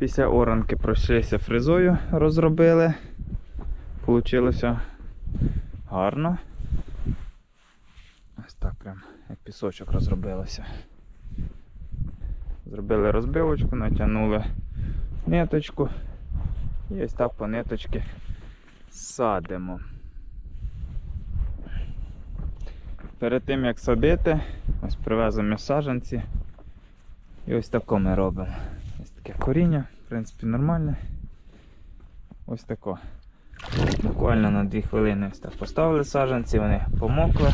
Після оранки пройшлися фрезою, розробили. Получилося гарно. Ось так прям як пісочок розробилося. Зробили розбивочку, натягнули ниточку. І ось так по ниточці садимо. Перед тим як садити, ось привеземо саджанці. І ось тако ми робимо. Ось таке коріння, принципі, нормальне. Ось тако. Буквально на 2 хвилини так поставили саджанці, вони помокли,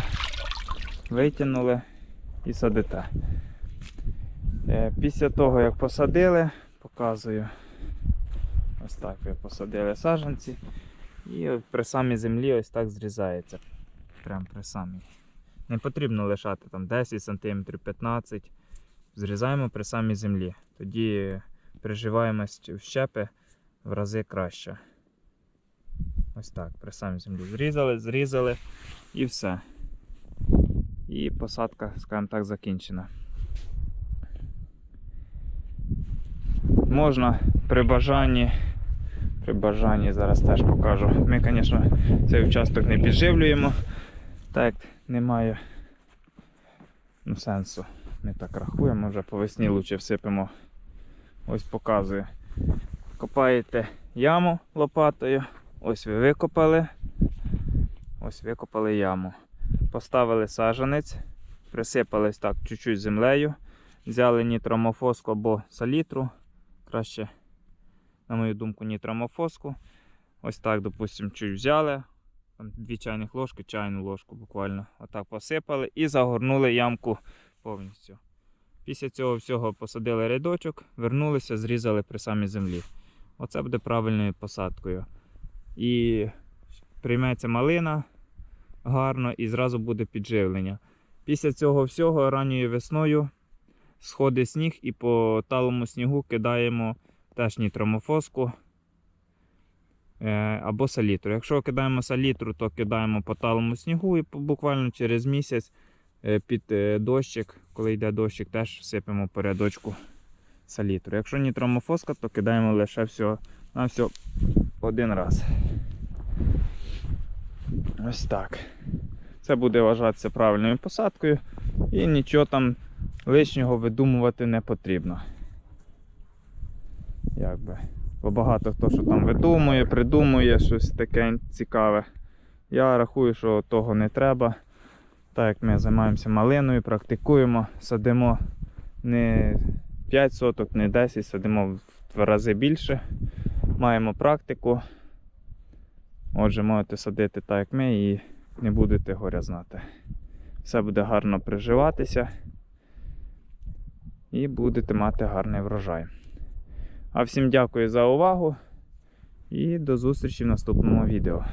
витягнули і садите. Е, Після того, як посадили, показую. Ось так ви посадили саджанці. І при самій землі ось так зрізається. Прям при самій. Не потрібно лишати там 10 см, 15 см. Зрізаємо при самій землі. Тоді приживаємость в щепи в рази краще. Ось так, при самій землі. Зрізали, зрізали і все. І посадка, скажімо так, закінчена. Можна при бажанні, при бажанні зараз теж покажу. Ми, звісно, цей участок не підживлюємо, так немає ну, сенсу. Ми так рахуємо, вже по весні лучше всипемо. Ось показую. Копаєте яму лопатою. Ось ви викопали. Ось викопали яму. Поставили сажанець, присипали ось так чуть-чуть землею. Взяли нітромофоску або салітру. Краще, на мою думку, нітромофоску. Ось так, допустимо, чуть взяли. Там дві чайних ложки, чайну ложку буквально. Отак посипали і загорнули ямку повністю. Після цього всього посадили рядочок, вернулися, зрізали при самій землі. Оце буде правильною посадкою. І прийметься малина гарно і зразу буде підживлення. Після цього всього ранньою весною сходить сніг і по талому снігу кидаємо теж нітромофоску е, або салітру. Якщо кидаємо салітру, то кидаємо по талому снігу і буквально через місяць під е, дощик, коли йде дощик, теж всипемо по рядочку салітру. Якщо нітромофоска, то кидаємо лише всього на все один раз. Ось так. Це буде вважатися правильною посадкою і нічого там лишнього видумувати не потрібно. Якби. Бо багато хто що там видумує, придумує щось таке цікаве. Я рахую, що того не треба. Так як ми займаємося малиною, практикуємо, садимо не 5 соток, не 10, садимо в два рази більше. Маємо практику. Отже, можете садити так, як ми, і не будете горя знати. Все буде гарно приживатися і будете мати гарний врожай. А всім дякую за увагу і до зустрічі в наступному відео.